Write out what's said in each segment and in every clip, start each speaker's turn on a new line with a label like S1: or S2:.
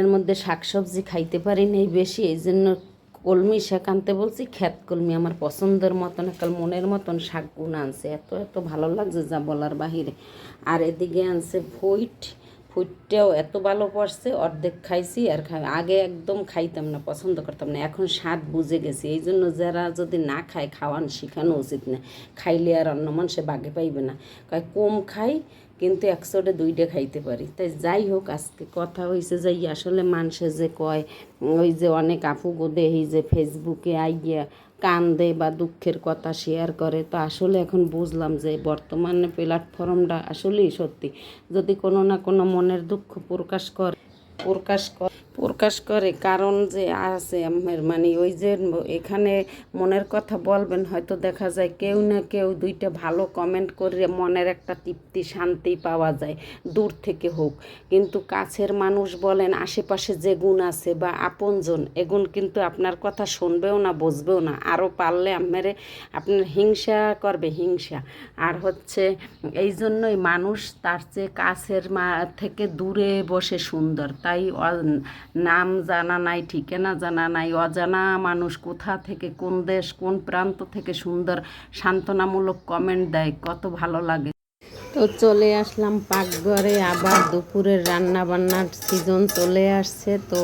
S1: এর মধ্যে শাকসবজি খাইতে পারি নাই বেশি এই জন্য কলমি শাক আনতে বলছি খ্যাত কলমি আমার পছন্দের মতন, একাল মনের মতন শাক গুণ আনছে। এত এত ভালো লাগছে যা বলার বাহিরে। আর এদিকে আনছে ফুইট ফুইটটাও এত ভালো পড়ছে, অর্ধেক খাইছি আর আগে একদম খাইতাম না, পছন্দ করতাম না, এখন স্বাদ বুঝে গেছি। এই জন্য যারা যদি না খায়, খাওয়ান শেখানো উচিত না। খাইলে আর অন্য মানুষে বাগে পাইবে না। কয়, কম খাই, কিন্তু একশোটা দুইটা খাইতে পারি। তাই যাই হোক, আজকে কথা হয়েছে যে আসলে মানুষে যে কয়, ওই যে অনেক আপু গোদে এই যে ফেসবুকে আইয়া কান্দে বা দুঃখের কথা শেয়ার করে, তো আসলে এখন বুঝলাম যে বর্তমানে প্ল্যাটফর্মটা আসলেই সত্যি। যদি কোনো না কোনো মনের দুঃখ প্রকাশ করে প্রকাশ করে প্রকাশ করে কারণ যে আছে আমার মানে ওই যে এখানে মনের কথা বলবেন, হয়তো দেখা যায় কেউ না কেউ দুইটা ভালো কমেন্ট করে মনের একটা তৃপ্তি, শান্তি পাওয়া যায়, দূর থেকে হোক। কিন্তু কাছের মানুষ বলেন, আশেপাশে যে গুণ আছে বা আপনজন এগুণ কিন্তু আপনার কথা শুনবেও না, বুঝবেও না। আরও পারলে আমারে আপনার হিংসা করবে, হিংসা। আর হচ্ছে এই জন্যই মানুষ তার চেয়ে কাছের মা থেকে দূরে বসে সুন্দর। তাই নাম জানা নাই, ঠিকানা জানা নাই, অজানা মানুষ কোথা থেকে, কোন দেশ, কোন প্রান্ত থেকে সুন্দর, সান্ত্বনামূলক কমেন্ট দেয়, কত ভালো লাগে। তো চলে আসলাম পাকঘরে, আবার দুপুরের রান্না বান্নার সিজন চলে আসছে, তো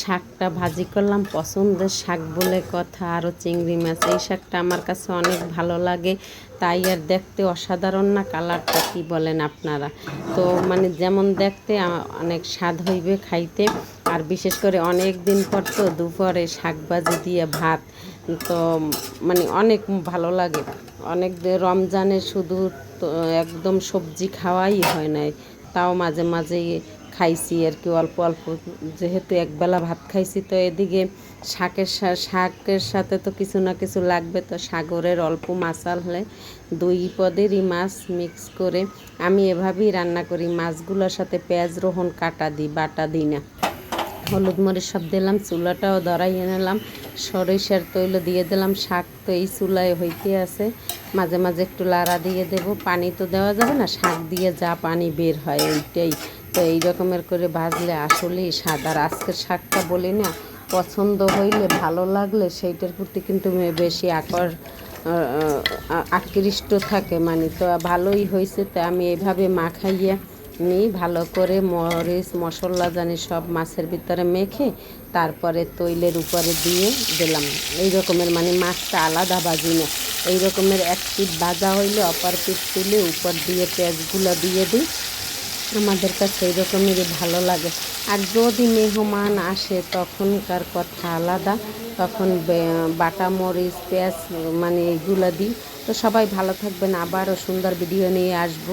S1: শাকটা ভাজি করলাম, পছন্দের শাক বলে কথা, আরও চিংড়ি মাছ, এই শাকটা আমার কাছে অনেক ভালো লাগে, তাই আর দেখতে অসাধারণ না, কালারটা কি বলেন আপনারা? তো মানে যেমন দেখতে অনেক স্বাদ হইবে খাইতে আর বিশেষ করে অনেক দিন পর তো দুপুরে শাক ভাজি দিয়ে ভাত, তো মানে অনেক ভালো লাগে। অনেক রমজানে শুধু একদম সবজি খাওয়াই হয় নাই, তাও মাঝে মাঝে খাইছি আর কি অল্প অল্প। যেহেতু একবেলা ভাত খাইছি, তো এদিকে শাকের শাকের সাথে তো কিছু না কিছু লাগবে, তো সাগরের অল্প মাছাল হলে দুই পদেরই মাছ মিক্স করে আমি এভাবেই রান্না করি। মাছগুলোর সাথে পেঁয়াজ রোহন কাটা দিই, বাটা দিই না। হলুদ মরিচ সব দিলাম, চুলাটাও ধরাইয়ে নিলাম সরিষার তৈল দিয়ে দিলাম, শাক তো এই চুলায় হইতে আছে। মাঝে মাঝে একটু লাড়া দিয়ে দেব, পানি তো দেওয়া যাবে না, শাক দিয়ে যা পানি বের হয় এইটাই তো এই রকমের করে ভাজলে আসলেই স্বাদ। আর আজকের শাকটা বলি না, পছন্দ হইলে, ভালো লাগলে সেইটার প্রতি কিন্তু বেশি আকর আকৃষ্ট থাকে। মানে তো ভালোই হয়েছে তো আমি এইভাবে মাখাইয়া নিই ভালো করে মরিচ, মশলা জানি সব মাছের ভিতরে মেখে তারপরে তৈলের উপরে দিয়ে দিলাম। এই রকমের মানে মাছটা আলাদা বাজি না। এই রকমের এক পিঠ ভাজা হইলে অপর পিঠ তুলে উপর দিয়ে পেঁয়াজগুলো দিয়ে দিই। আমাদের কাছে এই রকমেরই ভালো লাগে। আর যদি মেহমান আসে তখনকার কথা আলাদা। তখন বাটা মরিচ, পেঁয়াজ মানে এইগুলো দিই। তো সবাই ভালো থাকবেন। আবারও সুন্দর ভিডিও নিয়ে আসব।